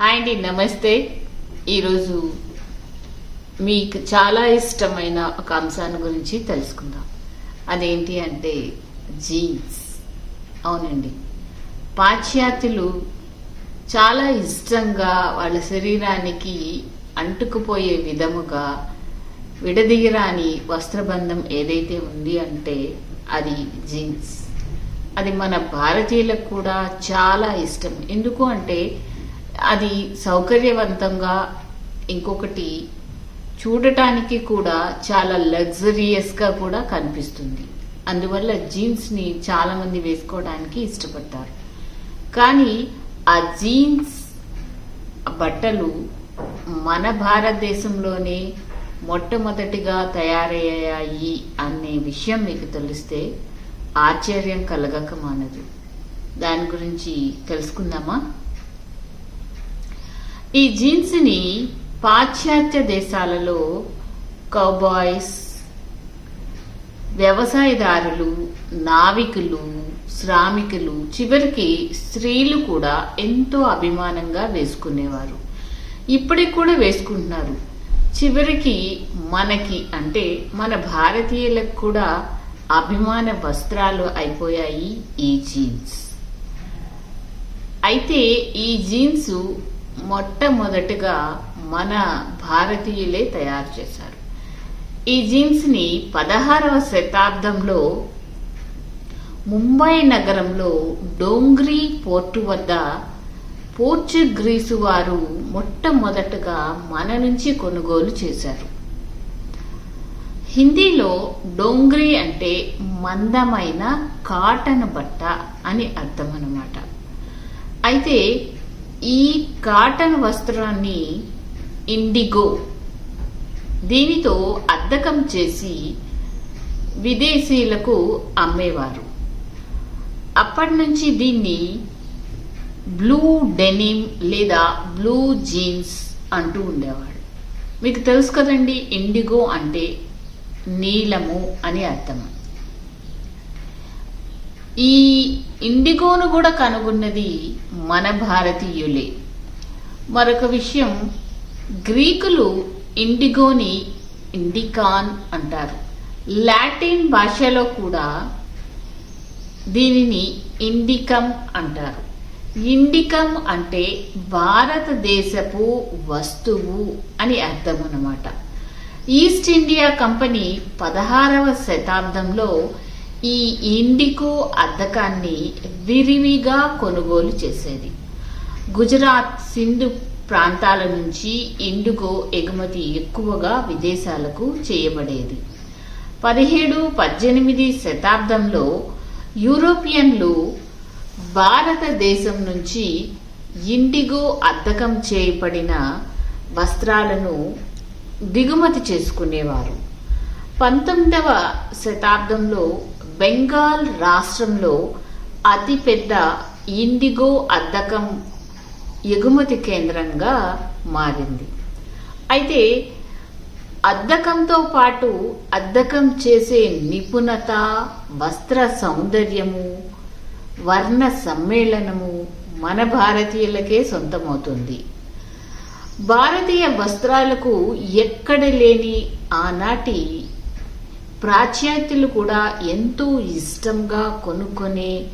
Hi అండి నమస్తే. ఈరోజు మీకు చాలా ఇష్టమైన ఒక అంశాన్ని గురించి తెలుసుకుందాం. అదేంటి అంటే జీన్స్. అవునండి. పాశ్చాత్యులు చాలా ఇష్టంగా వాళ్ళ శరీరానికి అంటుకుపోయే విధముగా విడదీయరాని వస్త్రబంధం ఏదైతే ఉంది అంటే అది జీన్స్. అది మన భారతీయులకు కూడా చాలా ఇష్టం. ఎందుకు అంటే అది సౌకర్యవంతంగా ఇంకొకటి చూడటానికి కూడా చాలా లగ్జరియస్గా కూడా కనిపిస్తుంది. అందువల్ల జీన్స్ని చాలామంది వేసుకోవడానికి ఇష్టపడతారు. కానీ ఆ జీన్స్ బట్టలు మన భారతదేశంలోనే మొట్టమొదటిగా తయారయ్యాయి అనే విషయం మీకు తెలిస్తే ఆశ్చర్యం కలగక మానదు. దాని గురించి తెలుసుకుందామా? ఈ జీన్స్ని పాశ్చాత్య దేశాలలో కౌబాయ్స్ వ్యవసాయదారులు నావికులు శ్రామికులు చివరికి స్త్రీలు కూడా ఎంతో అభిమానంగా వేసుకునేవారు. ఇప్పటికి కూడా వేసుకుంటున్నారు. చివరికి మనకి అంటే మన భారతీయులకు కూడా అభిమాన వస్త్రాలు అయిపోయాయి ఈ జీన్స్. అయితే ఈ జీన్స్ మొట్టమొదటగా మన భారతీయులే తయారు చేశారు. ఈ జీన్స్ని పదహారవ శతాబ్దంలో ముంబై నగరంలో డోంగ్రీ పోర్టు వద్ద పోర్చుగ్రీసు వారు మొట్టమొదటగా మన నుంచి కొనుగోలు చేశారు. హిందీలో డోంగ్రీ అంటే మందమైన కాటన్ బట్ట అని అర్థం అనమాట అయితే ఈ కాటన్ వస్త్రాన్ని ఇండిగో దీనితో అద్దకం చేసి విదేశీయులకు అమ్మేవారు. అప్పటి నుంచి దీన్ని బ్లూ డెనిమ్ లేదా బ్లూ జీన్స్ అంటూ ఉండేవాడు మీకు తెలుసు కదండి ఇండిగో అంటే నీలము అని అర్థం. ఈ ఇండిగోను కూడా కనుగొన్నది మన భారతీయులే. మరొక విషయం గ్రీకులు ఇండిగోని ఇండికాన్ అంటారు. లాటిన్ భాషలో కూడా దీనిని ఇండికం అంటారు. ఇండికం అంటే భారతదేశపు వస్తువు అని అర్థం అన్నమాట ఈస్ట్ ఇండియా కంపెనీ పదహారవ శతాబ్దంలో ఈ ఇండికో అద్దకాన్ని విరివిగా కొనుగోలు చేసేది. గుజరాత్ సింధు ప్రాంతాల నుంచి ఇండిగో ఎగుమతి ఎక్కువగా విదేశాలకు చేయబడేది. పదిహేడు పద్దెనిమిది శతాబ్దంలో యూరోపియన్లు భారతదేశం నుంచి ఇండిగో అద్దకం చేయబడిన వస్త్రాలను దిగుమతి చేసుకునేవారు. పంతొమ్మిదవ శతాబ్దంలో బెంగాల్ రాష్ట్రంలో అతిపెద్ద ఇండిగో అద్దకం ఎగుమతి కేంద్రంగా మారింది. అయితే అద్దకంతో పాటు అద్దకం చేసే నిపుణత వస్త్ర సౌందర్యము వర్ణ సమ్మేళనము మన భారతీయులకే సొంతమవుతుంది. భారతీయ వస్త్రాలకు ఎక్కడ లేని ఆనాటి పాశ్చాత్యులు కూడా ఎంతో ఇష్టంగా కొనుక్కొనే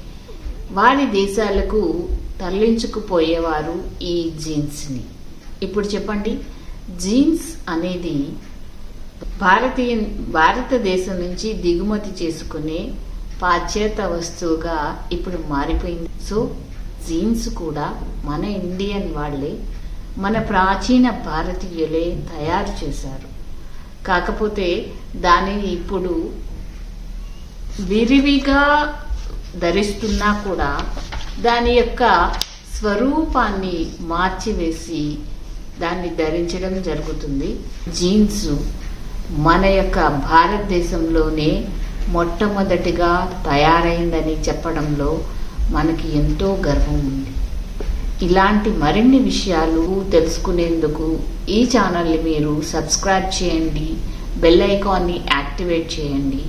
వారి దేశాలకు తరలించుకుపోయేవారు ఈ జీన్స్ని. ఇప్పుడు చెప్పండి జీన్స్ అనేది భారతీయ భారతదేశం నుంచి దిగుమతి చేసుకునే పాశ్చాత్య వస్తువుగా ఇప్పుడు మారిపోయింది. సో జీన్స్ కూడా మన ఇండియన్ వాళ్ళే మన ప్రాచీన భారతీయులే తయారు చేశారు. కాకపోతే దానిని ఇప్పుడు విరివిగా ధరిస్తున్నా కూడా దాని యొక్క స్వరూపాన్ని మార్చివేసి దాన్ని ధరించడం జరుగుతుంది. జీన్స్ మన యొక్క భారతదేశంలోనే మొట్టమొదటిగా తయారైందని చెప్పడంలో మనకి ఎంతో గర్వం ఉంది. ఇలాంటి మరిన్ని విషయాలు తెలుసుకునేందుకు ఈ ఛానల్ని మీరు సబ్స్క్రైబ్ చేయండి బెల్ ఐకాన్ని యాక్టివేట్ చేయండి.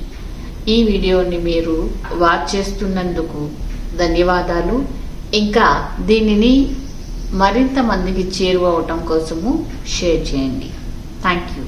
ఈ వీడియోని మీరు వాచ్ చేస్తున్నందుకు ధన్యవాదాలు. ఇంకా దీనిని మరింత మందికి చేరువవటం కోసము షేర్ చేయండి. Thank you.